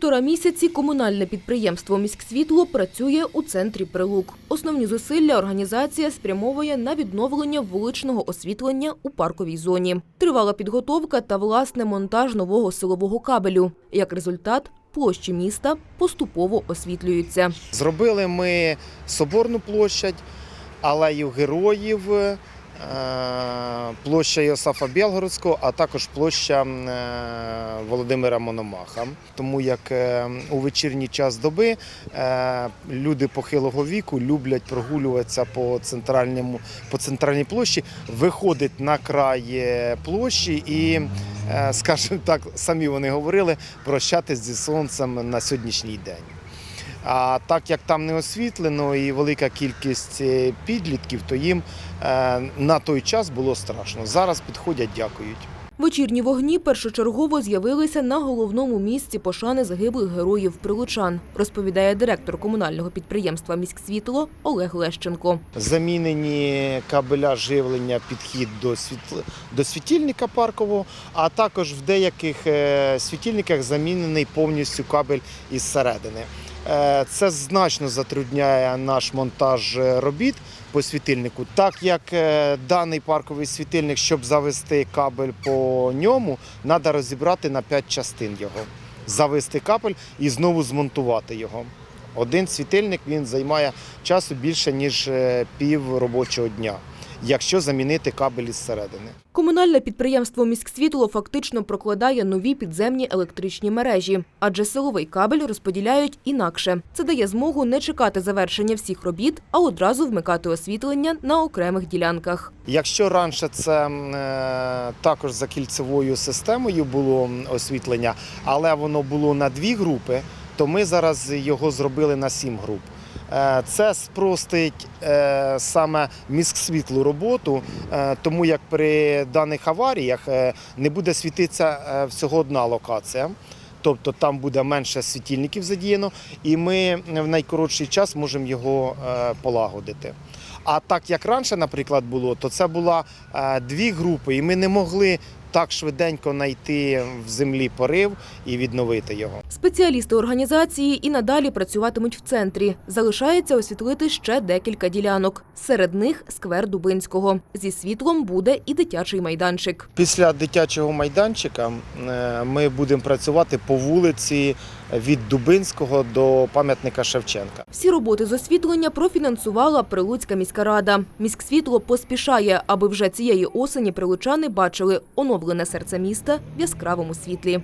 півтора місяці комунальне підприємство «Міськсвітло» працює у центрі Прилук. Основні зусилля організація спрямовує на відновлення вуличного освітлення у парковій зоні. Тривала підготовка та власне монтаж нового силового кабелю. Як результат, площі міста поступово освітлюються. Зробили ми Соборну площадь, алею героїв, площа Йосафа Білгородського, а також площа е, Володимира Мономаха. Тому як е, у вечірній час доби е, люди похилого віку люблять прогулюватися по центральному по центральній площі, виходить на край е, площі і, е, скажімо так, самі вони говорили, прощатись зі сонцем на сьогоднішній день. А так як там не освітлено і велика кількість е, підлітків, то їм е, на той час було страшно. Зараз підходять, дякують. Вечірні вогні першочергово з'явилися на головному місці пошани загиблих героїв прилучан, розповідає директор комунального підприємства «Міськсвітло» Олег Лещенко. Замінені кабеля живлення, підхід до світл... до світильника паркового, а також в деяких е, світильниках замінений повністю кабель із середини. Е, Це значно затрудняє наш монтаж е, робіт по світильнику, так як е, даний парковий світильник, щоб завести кабель по ньому, треба розібрати на 5 частин його, завести кабель і знову змонтувати його. Один світильник він займає часу більше ніж пів робочого дня, якщо замінити кабель із середини. Комунальне підприємство «Міськсвітло» фактично прокладає нові підземні електричні мережі, адже силовий кабель розподіляють інакше. Це дає змогу не чекати завершення всіх робіт, а одразу вмикати освітлення на окремих ділянках. Якщо раніше це е, також за кільцевою системою було освітлення, але воно було на дві групи, то ми зараз його зробили на сім груп. Е, Це спростить е, саме міськсвітлу роботу, е, тому як при даних аваріях не буде світитися всього одна локація. Тобто там буде менше світильників задіяно, і ми в найкоротший час можемо його полагодити. А так як раніше, наприклад, було, то це була дві групи, і ми не могли так швиденько знайти в землі порив і відновити його. Спеціалісти організації і надалі працюватимуть в центрі. Залишається освітлити ще декілька ділянок. Серед них сквер Дубинського. Зі світлом буде і дитячий майданчик. Після дитячого майданчика е, ми будемо працювати по вулиці від Дубинського до пам'ятника Шевченка. Всі роботи з освітлення профінансувала Прилуцька міська рада. Міськсвітло поспішає, аби вже цієї осені прилучани бачили оновлене серце міста в яскравому світлі.